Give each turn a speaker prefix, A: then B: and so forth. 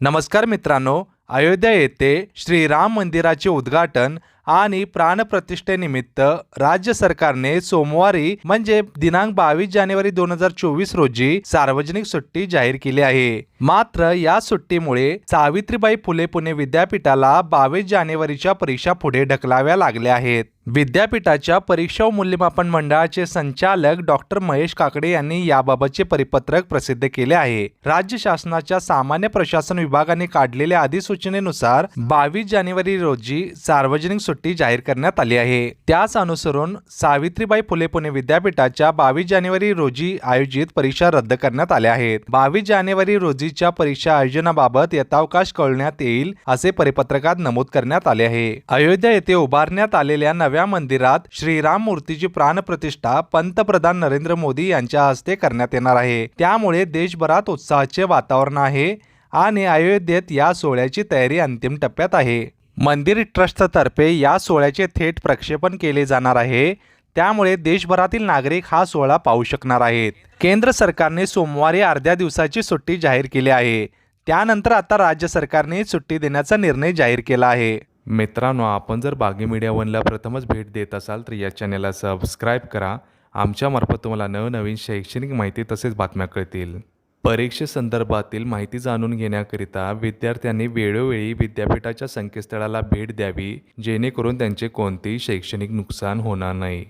A: नमस्कार मित्रांनो अयोध्या येथे श्रीराम मंदिराचे उद्घाटन आणि प्राणप्रतिष्ठेनिमित्त राज्य सरकारने सोमवारी म्हणजे दिनांक बावीस जानेवारी दोन हजार चोवीस रोजी सार्वजनिक सुट्टी जाहीर केली आहे. मात्र या सुट्टीमुळे सावित्रीबाई फुले पुणे विद्यापीठाला बावीस जानेवारीच्या परीक्षा पुढे ढकलाव्या लागल्या आहेत. विद्यापीठाच्या परीक्षा व मूल्यमापन मंडळाचे संचालक डॉक्टर महेश काकडे यांनी याबाबतचे परिपत्रक प्रसिद्ध केले आहे. राज्य शासनाच्या सामान्य प्रशासन विभागाने काढलेल्या अधिसूचनेनुसार बावीस जानेवारी रोजी सार्वजनिक सुट्टी जाहीर करण्यात आली आहे. त्यास अनुसरून सावित्रीबाई फुले पुणे विद्यापीठाच्या बावीस जानेवारी रोजी आयोजित परीक्षा रद्द करण्यात आल्या आहेत. बावीस जानेवारी रोजीच्या परीक्षा आयोजनाबाबत यथावकाश कळण्यात येईल असे परिपत्रकात नमूद करण्यात आले आहे. अयोध्या येथे उभारण्यात आलेल्या नव्या मंदिरात श्रीराम मूर्तीची प्राणप्रतिष्ठा पंतप्रधान नरेंद्र मोदी यांच्या हस्ते करण्यात येणार आहे. त्यामुळे देशभरात उत्साहाचे वातावरण आहे आणि अयोध्येत या सोहळ्याची तयारी अंतिम टप्प्यात आहे. मंदिर ट्रस्टतर्फे या सोहळ्याचे थेट प्रक्षेपण केले जाणार आहे. त्यामुळे देशभरातील नागरिक हा सोहळा पाहू शकणार आहेत. केंद्र सरकारने सोमवारी अर्ध्या दिवसाची सुट्टी जाहीर केली आहे. त्यानंतर आता राज्य सरकारने सुट्टी देण्याचा निर्णय जाहीर केला आहे.
B: मित्रांनो आपण जर बागी मीडिया वनला प्रथमच भेट देत असाल तर या चॅनेलला सबस्क्राईब करा. आमच्यामार्फत तुम्हाला नवनवीन शैक्षणिक माहिती तसेच बातम्या कळतील. परीक्षेसंदर्भातील माहिती जाणून घेण्याकरिता विद्यार्थ्यांनी वेळोवेळी विद्यापीठाच्या संकेतस्थळाला भेट द्यावी जेणेकरून त्यांचे कोणतेही शैक्षणिक नुकसान होणार नाही.